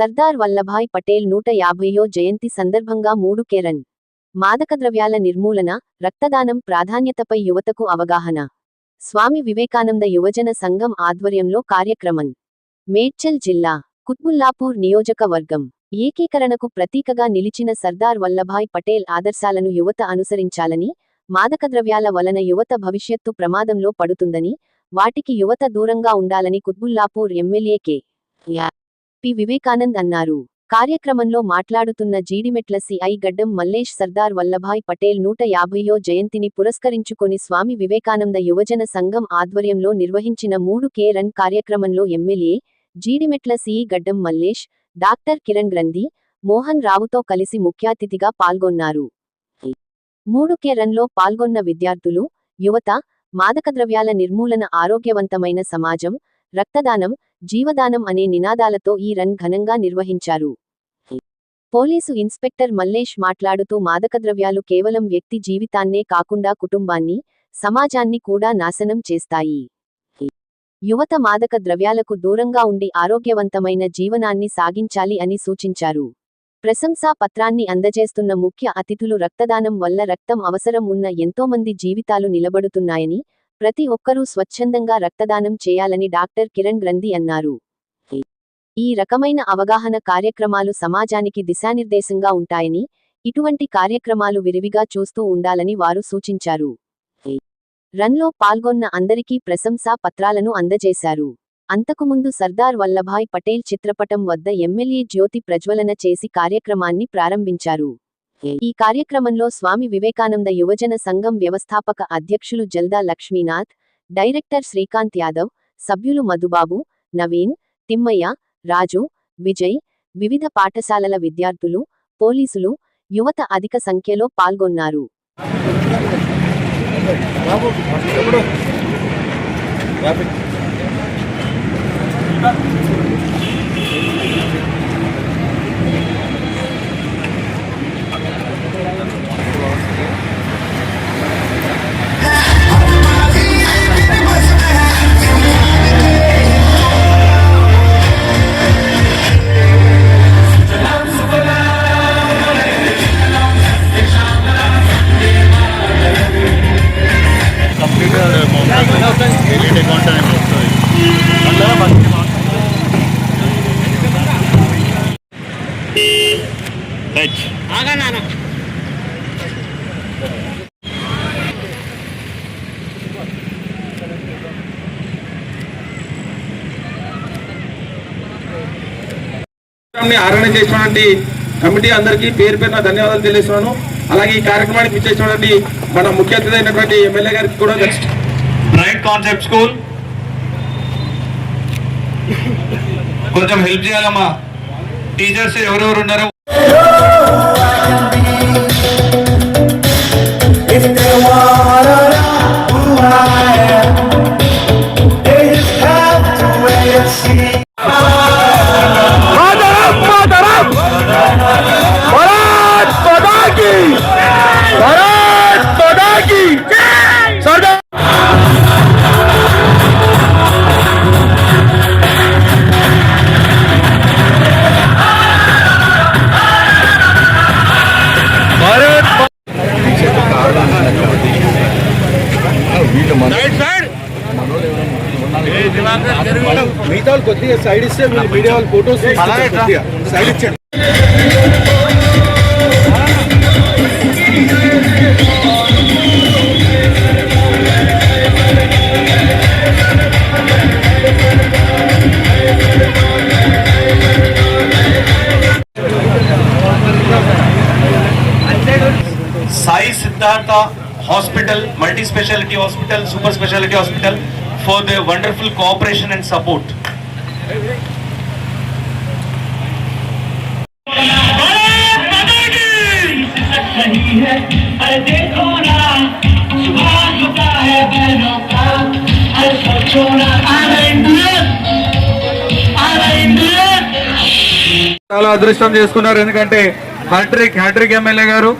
సర్దార్ వల్లభాయ్ పటేల్ నూట యాభైయో జయంతి సందర్భంగా మూడు కేరన్ మాదక ద్రవ్యాల నిర్మూలన రక్తదానం ప్రాధాన్యతపై యువతకు అవగాహన. స్వామి వివేకానంద యువజన సంఘం ఆధ్వర్యంలో కార్యక్రమం. మేడ్చల్ జిల్లా కుత్బుల్లాపూర్ నియోజకవర్గం. ఏకీకరణకు ప్రతీకగా నిలిచిన సర్దార్ వల్లభాయ్ పటేల్ ఆదర్శాలను యువత అనుసరించాలని మాదక ద్రవ్యాల వలన యువత భవిష్యత్తు ప్రమాదంలో పడుతుందని వాటికి యువత దూరంగా ఉండాలని Quthbullapur MLA K. P. Vivekanand అన్నారు. కార్యక్రమంలో మాట్లాడుతున్న జీడిమెట్ల సిఐ గడ్డం మల్లేష్ సర్దార్ వల్లభాయ్ పటేల్ నూట యాభైయో జయంతిని పురస్కరించుకొని స్వామి వివేకానంద యువజన సంఘం ఆధ్వర్యంలో నిర్వహించిన మూడు కే. రన్ కార్యక్రమంలో MLA Jeedimetla CE Gaddam Mallesh doctor Kiran గ్రంథి మోహన్ రావుతో కలిసి ముఖ్యాతిథిగా పాల్గొన్నారు. మూడు కే. రన్లో పాల్గొన్న విద్యార్థులు యువత మాదక ద్రవ్యాల నిర్మూలన ఆరోగ్యవంతమైన సమాజం రక్తదానం జీవదానం అనే నినాదాలతో ఈ రన్ ఘనంగా నిర్వహించారు. పోలీసు ఇన్స్పెక్టర్ మల్లేష్ మాట్లాడుతూ మాదకద్రవ్యాలు కేవలం వ్యక్తి జీవితాన్నే కాకుండా కుటుంబాన్ని సమాజాన్ని కూడా నాశనం చేస్తాయి. యువత మాదక ద్రవ్యాలకు దూరంగా ఉండి ఆరోగ్యవంతమైన జీవనాన్ని సాగించాలి అని సూచించారు. ప్రశంసా పత్రాన్ని అందజేస్తున్న ముఖ్య అతిథులు రక్తదానం వల్ల రక్తం అవసరం ఉన్న ఎంతోమంది జీవితాలు నిలబడుతున్నాయని ప్రతి ఒక్కరూ స్వచ్ఛందంగా రక్తదానం చేయాలని డాక్టర్ కిరణ్ గ్రంథి అన్నారు. ఈ రకమైన అవగాహన కార్యక్రమాలు సమాజానికి దిశానిర్దేశంగా ఉంటాయని ఇటువంటి కార్యక్రమాలు విరివిగా చూస్తూ ఉండాలని వారు సూచించారు. రన్లో పాల్గొన్న అందరికీ ప్రశంసా పత్రాలను అందజేశారు. అంతకుముందు సర్దార్ వల్లభాయ్ పటేల్ చిత్రపటం వద్ద ఎమ్మెల్యే జ్యోతి ప్రజ్వలన చేసి కార్యక్రమాన్ని ప్రారంభించారు. ఈ కార్యక్రమంలో స్వామి వివేకానంద యువజన సంఘం వ్యవస్థాపక అధ్యక్షులు జల్దా లక్ష్మీనాథ్ డైరెక్టర్ శ్రీకాంత్ యాదవ్ సభ్యులు మధుబాబు నవీన్ తిమ్మయ్య రాజు విజయ్ వివిధ పాఠశాలల విద్యార్థులు పోలీసులు యువత అధిక సంఖ్యలో పాల్గొన్నారు. కంప్లీట్గా కార్యక్రమాన్ని చేసినటువంటి కమిటీ అందరికీ పేరు పేరున ధన్యవాదాలు తెలియజేస్తున్నాను. అలాగే ఈ కార్యక్రమానికి ఇచ్చేసినటువంటి మన ముఖ్య అతిథి అయినటువంటి ఎమ్మెల్యే గారికి కూడా బ్రైట్ కాన్సెప్ట్ స్కూల్ కొంచెం హెల్ప్ చేయాలమ్మా. టీచర్స్ ఎవరెవరు ఉన్నారో మిగతా వాళ్ళు కొద్దిగా సైడ్ ఇస్తే వీళ్ళు మీడియా వాళ్ళు ఫోటోస్ కొద్దిగా side ఇచ్చండి Sai Siddhartha Hospital, multi speciality hospital, super speciality hospital for their wonderful cooperation and support. చాలా అదృష్టం చేసుకున్నారు ఎందుకంటే హ్యాట్రిక్ హ్యాట్రిక్ ఎమ్మెల్యే గారు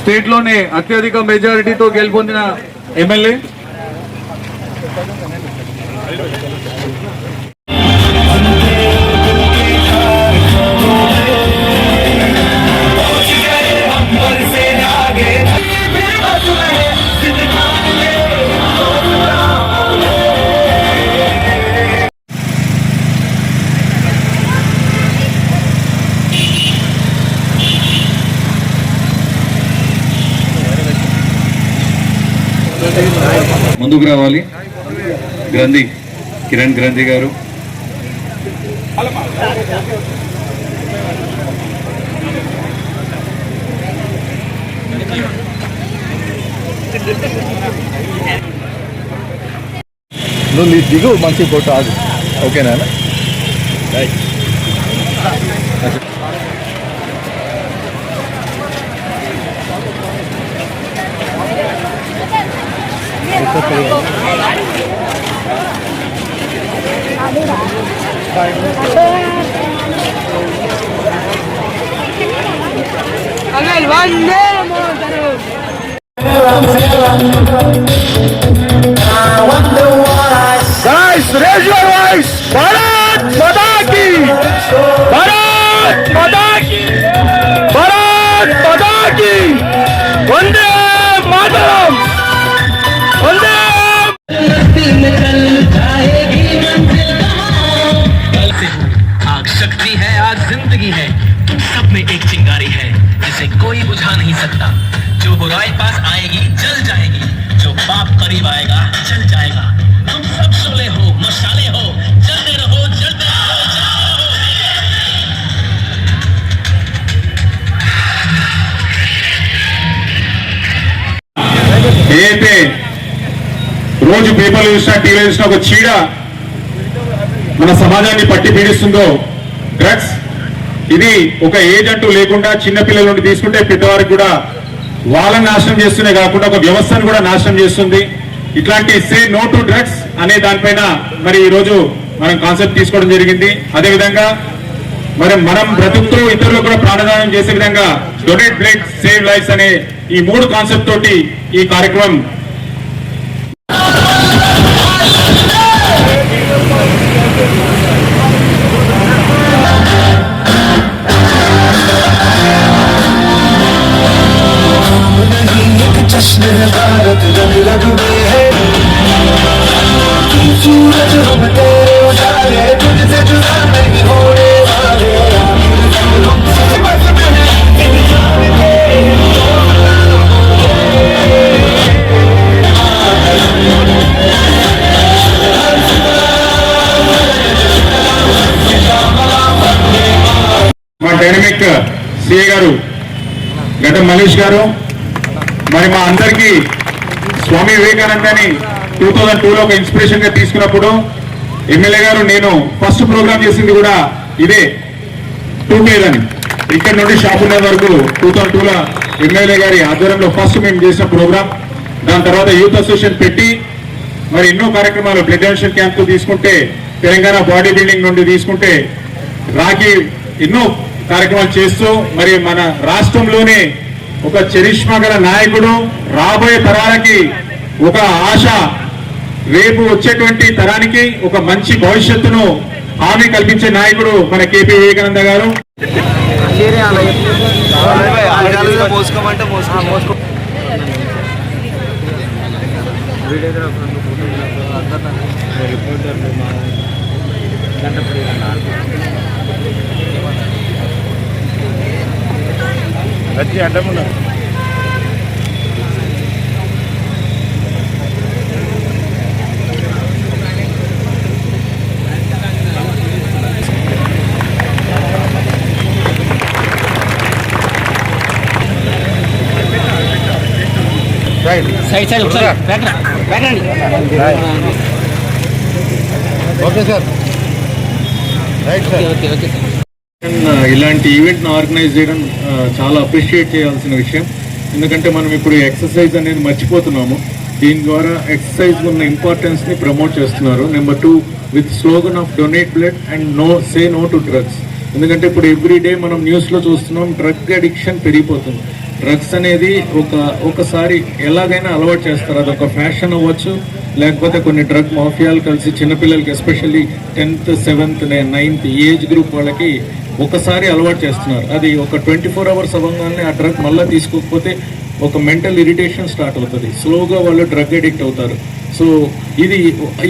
స్టేట్లోనే అత్యధిక మెజారిటీతో గెలుపొందిన ఎమ్మెల్యే ముందుకు రావాలి గ్రంథి కిరణ్ గ్రంథి గారు. నువ్వు నీ దిగు మంచి ఫోటో ఆగు. ఓకేనా வந்தே ఏదైతే రోజు పేపర్లు చూసినా టీవీలో చూసినా ఒక చీడ మన సమాజాన్ని పట్టి పీడిస్తుందో. డ్రగ్స్ ఇది ఒక ఏజ్ అంటూ లేకుండా చిన్నపిల్లల నుండి తీసుకుంటే పెద్దవారికి కూడా వాళ్ళని నాశనం చేస్తూనే కాకుండా ఒక వ్యవస్థను కూడా నాశనం చేస్తుంది. ఇట్లాంటి సే నో టు డ్రగ్స్ అనే దానిపైన మరి ఈ రోజు మనం కాన్సెప్ట్ తీసుకోవడం జరిగింది. అదేవిధంగా మరి మనం బ్రతుకుతూ ఇతరులకు కూడా ప్రాణదానం చేసే విధంగా డొనేట్ బ్లడ్ సేవ్ లైఫ్స్ అనే ఈ మూడు కాన్సెప్ట్ తోటి ఈ కార్యక్రమం जश्न है भारत रंग रंग में है तू सूरज हम तेरे उजाले तुझसे जुदा మా డైనమిక్ సిఏ గారు గడ్డ మనీష్ గారు మరి మా అందరికీ స్వామి వివేకానందని టూ థౌజండ్ టూలో ఒక ఇన్స్పిరేషన్గా తీసుకున్నప్పుడు ఎమ్మెల్యే గారు నేను ఫస్ట్ ప్రోగ్రామ్ చేసింది కూడా ఇదే. టూ అని ఇక్కడ నుండి షాపున్నర వరకు టూ థౌజండ్ టూలో ఎమ్మెల్యే గారి ఆధ్వర్యంలో ఫస్ట్ మేము చేసిన ప్రోగ్రామ్ దాని తర్వాత యూత్ అసోసియేషన్ పెట్టి మరి ఎన్నో కార్యక్రమాలు బ్లడ్ డొనేషన్ క్యాంప్ తీసుకుంటే తెలంగాణ బాడీ బిల్డింగ్ నుండి తీసుకుంటే రాఖీ ఎన్నో కార్యక్రమాలు చేస్తూ మరి మన రాష్ట్రంలోనే ఒక చరిష్మా గల నాయకుడు రాబోయే తరాలకి ఒక ఆశ రేపు వచ్చేటువంటి తరానికి ఒక మంచి భవిష్యత్తును హామీ కల్పించే నాయకుడు మన కేపీ వివేకానంద గారు. గట్టి అడ్డమున్నారు ఓకే సార్. Right sir. ఇలాంటి ఈవెంట్ను ఆర్గనైజ్ చేయడం చాలా అప్రిషియేట్ చేయాల్సిన విషయం. ఎందుకంటే మనం ఇప్పుడు ఎక్సర్సైజ్ అనేది మర్చిపోతున్నాము. దీని ద్వారా ఎక్సర్సైజ్ ఉన్న ఇంపార్టెన్స్ని ప్రమోట్ చేస్తున్నారు. Number two with slogan of donate blood and no say no to drugs ఎందుకంటే ఇప్పుడు ఎవ్రీ డే మనం న్యూస్లో చూస్తున్నాం డ్రగ్ అడిక్షన్ పెరిగిపోతుంది. డ్రగ్స్ అనేది ఒక ఒకసారి ఎలాగైనా అలవాటు చేస్తారు. అది ఒక ఫ్యాషన్ అవ్వచ్చు లేకపోతే కొన్ని డ్రగ్ మాఫియాలు కలిసి చిన్నపిల్లలకి especially tenth seventh ninth age group వాళ్ళకి ఒకసారి అలవాటు చేస్తున్నారు. అది ఒక ట్వంటీ ఫోర్ అవర్స్ అవ్వగానే ఆ డ్రగ్ మళ్ళీ తీసుకోకపోతే ఒక మెంటల్ ఇరిటేషన్ స్టార్ట్ అవుతుంది. స్లోగా వాళ్ళు డ్రగ్ అడిక్ట్ అవుతారు. సో ఇది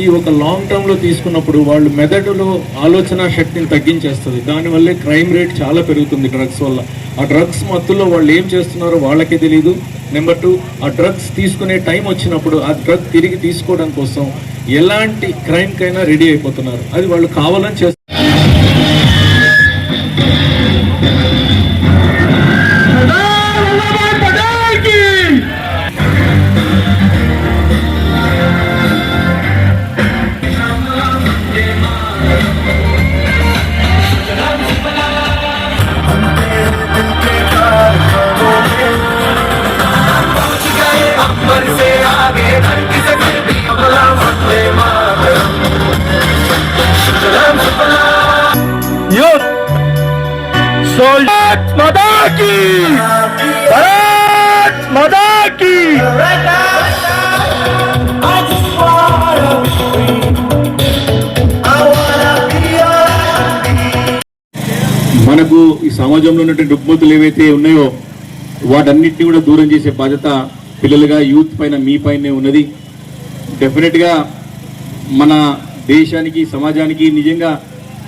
ఈ ఒక లాంగ్ టర్మ్లో తీసుకున్నప్పుడు వాళ్ళు మెదడులో ఆలోచన శక్తిని తగ్గించేస్తుంది. దానివల్లే క్రైమ్ రేట్ చాలా పెరుగుతుంది డ్రగ్స్ వల్ల. ఆ డ్రగ్స్ మత్తులో వాళ్ళు ఏం చేస్తున్నారో వాళ్ళకే తెలియదు నెంబర్ టూ ఆ డ్రగ్స్ తీసుకునే టైం వచ్చినప్పుడు ఆ డ్రగ్ తిరిగి తీసుకోవడం కోసం ఎలాంటి క్రైమ్కైనా రెడీ అయిపోతున్నారు. అది వాళ్ళు కావాలని చేస్తారు మనకు ఈ సమాజంలో ఉన్నటువంటి రుగ్మతులు ఏవైతే ఉన్నాయో వాటన్నిటిని కూడా దూరం చేసే బాధ్యత పిల్లలుగా యూత్ పైన మీ పైనే ఉన్నది. డెఫినెట్గా మన దేశానికి సమాజానికి నిజంగా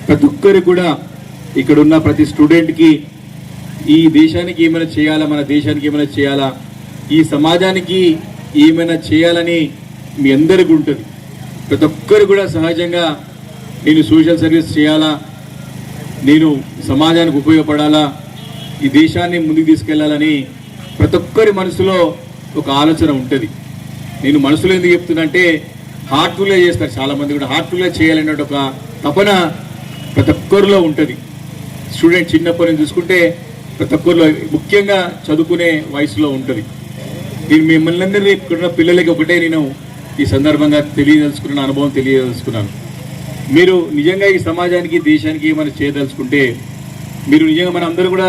ప్రతి ఒక్కరు కూడా ఇక్కడ ఉన్న ప్రతి స్టూడెంట్కి ఈ దేశానికి ఏమైనా చేయాలా మన దేశానికి ఏమైనా చేయాలా ఈ సమాజానికి ఏమైనా చేయాలని మీ అందరికీ ఉంటుంది. ప్రతి ఒక్కరు కూడా సహజంగా నేను సోషల్ సర్వీస్ చేయాలా నేను సమాజానికి ఉపయోగపడాలా? ఈ దేశాన్ని ముందుకు తీసుకెళ్ళాలని ప్రతి ఒక్కరి మనసులో ఒక ఆలోచన ఉంటుంది. నేను మనసులో ఎందుకు చెప్తున్నా అంటే హార్ట్ఫుల్గా చేస్తారు చాలామంది కూడా. హార్ట్ఫుల్గా చేయాలనే ఒక తపన ప్రతి ఒక్కరిలో ఉంటుంది. స్టూడెంట్ చిన్నప్పటి నుంచి చూసుకుంటే ప్రతి ఒక్కరిలో ముఖ్యంగా చదువుకునే వయసులో ఉంటుంది. నేను మిమ్మల్ని అందరినీ ఇక్కడ పిల్లలకి ఒకటే నేను ఈ సందర్భంగా తెలియదలుచుకున్న అనుభవం తెలియదలుచుకున్నాను. మీరు నిజంగా ఈ సమాజానికి దేశానికి మనం చేయదలుచుకుంటే మీరు నిజంగా మన అందరూ కూడా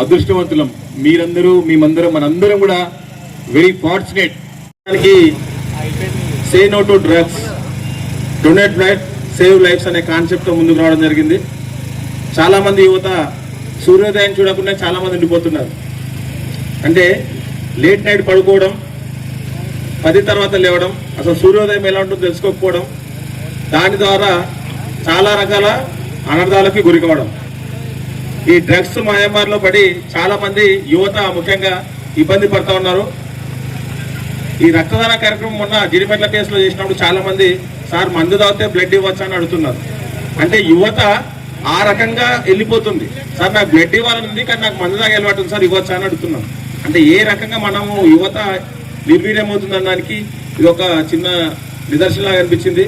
అదృష్టవంతులం. మీరందరూ మేమందరం మనందరం కూడా వెరీ ఫార్చునేట్ దానికి say no to drugs donate blood save lives అనే కాన్సెప్ట్తో ముందుకు రావడం జరిగింది. చాలామంది యువత సూర్యోదయం చూడకుండా చాలామంది ఉండిపోతున్నారు. అంటే లేట్ నైట్ పడుకోవడం పది తర్వాత లేవడం అసలు సూర్యోదయం ఎలా ఉంటుందో తెలుసుకోకపోవడం దాని ద్వారా చాలా రకాల అనర్థాలకి గురికవడం ఈ డ్రగ్స్ మహమ్మారిలో పడి చాలామంది యువత ముఖ్యంగా ఇబ్బంది పడుతూ ఉన్నారు. ఈ రక్తదాన కార్యక్రమం మొన్న జిరిమెట్ల కేసులో చేసినప్పుడు చాలామంది సార్ మందు తాగితే బ్లడ్ ఇవ్వచ్చా? అని అడుగుతున్నారు. అంటే యువత ఆ రకంగా వెళ్ళిపోతుంది. సార్ నాకు బ్లడ్ ఇవ్వాలని ఉంది కానీ నాకు మందు తాగే అలవాటు సార్ ఇవ్వచ్చా? అని అడుగుతున్నాం అంటే ఏ రకంగా మనము యువత నిర్వీర్యమవుతుంది అనడానికి ఇది ఒక చిన్న నిదర్శనలాగా అనిపించింది.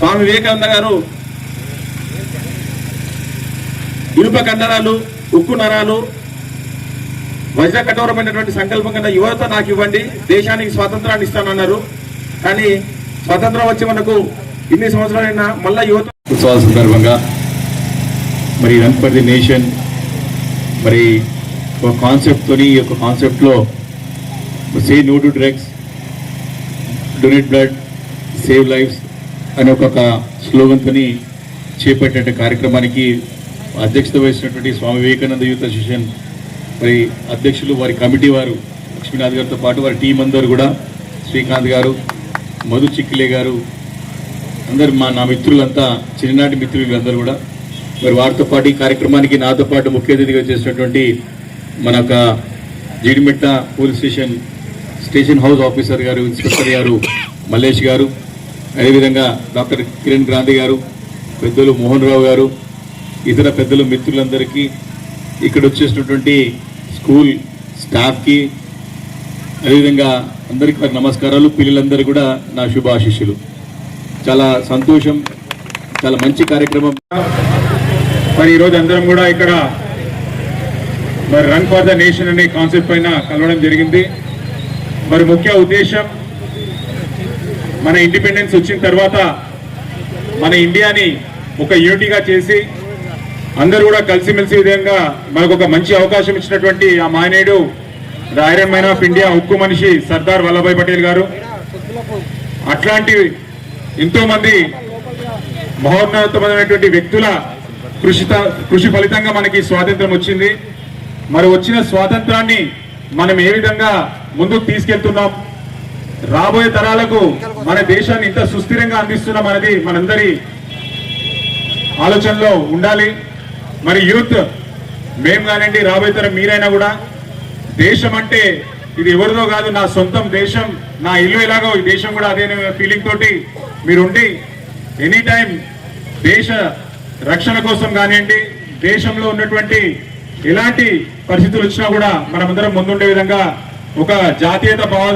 స్వామి వివేకానంద గారు ఇనుప కండరాలు ఉక్కు నరాలు వజ్ర కఠోరమైనటువంటి సంకల్పం కింద యువత నాకు ఇవ్వండి. దేశానికి స్వాతంత్రాన్ని ఇస్తానన్నారు. కానీ స్వాతంత్రం వచ్చి మనకు ఇన్ని సంవత్సరాలైనా మళ్ళా యువత ఉత్సవాల సందర్భంగా మరి రన్ ఫర్ ది నేషన్ మరి ఒక కాన్సెప్ట్తోని ఈ యొక్క కాన్సెప్ట్లో say no to drugs donate blood save lives అనే ఒక స్లోగన్తోని చేపట్టే కార్యక్రమానికి అధ్యక్షత వహిస్తున్నటువంటి స్వామి వివేకానంద యూత్ అసోసియేషన్ మరి అధ్యక్షులు వారి కమిటీ వారు లక్ష్మీనాథ్ గారితో పాటు వారి టీం అందరూ కూడా శ్రీకాంత్ గారు మధు చిక్కిలే గారు అందరు మా నా మిత్రులంతా చిన్ననాటి మిత్రులు అందరూ కూడా మరి వారితో పాటు ఈ కార్యక్రమానికి నాతో పాటు ముఖ్య అతిథిగా చేసినటువంటి మన యొక్క Jeedimetla police station station house officer గారు ఇన్స్పెక్టర్ గారు మల్లేష్ గారు అదేవిధంగా డాక్టర్ కిరణ్ గాంధీ గారు పెద్దలు మోహన్ రావు గారు ఇతర పెద్దలు మిత్రులందరికీ ఇక్కడ వచ్చేసినటువంటి స్కూల్ స్టాఫ్కి అదేవిధంగా అందరికీ వారి నమస్కారాలు పిల్లలందరూ కూడా నా శుభాశిష్యులు. చాలా సంతోషం చాలా మంచి కార్యక్రమం. మరి ఈరోజు అందరం కూడా ఇక్కడ మరి రన్ ఫర్ ద నేషన్ అనే కాన్సెప్ట్ పైన కలవడం జరిగింది. మరి ముఖ్య ఉద్దేశం మన ఇండిపెండెన్స్ వచ్చిన తర్వాత మన ఇండియాని ఒక యూనిటీగా చేసి అందరూ కూడా కలిసిమెలిసి విధంగా మనకు ఒక మంచి అవకాశం ఇచ్చినటువంటి ఆ మానేయుడు ఐరన్ మ్యాన్ ఆఫ్ ఇండియా ఉక్కు మనిషి సర్దార్ వల్లభాయ్ పటేల్ గారు. అట్లాంటి ఎంతో మంది మహోన్నతమైనటువంటి వ్యక్తుల కృషి కృషి ఫలితంగా మనకి స్వాతంత్రం వచ్చింది. మరి వచ్చిన స్వాతంత్రాన్ని మనం ఏ విధంగా ముందుకు తీసుకెళ్తున్నాం? రాబోయే తరాలకు మన దేశాన్ని ఇంత సుస్థిరంగా అందిస్తున్నాం అనేది మనందరి ఆలోచనలో ఉండాలి. మరి యూత్ మేము కానివ్వండి రాబోయే తరం మీరైనా కూడా దేశం అంటే ఇది ఎవరిదో కాదు నా సొంతం దేశం నా ఇల్లు ఎలాగో ఈ దేశం కూడా అదే ఫీలింగ్ తోటి మీరుండి ఎనీ టైం దేశ రక్షణ కోసం కానివ్వండి దేశంలో ఉన్నటువంటి ఎలాంటి పరిస్థితులు వచ్చినా కూడా మనమందరం ముందుండే విధంగా ఒక జాతీయత భావ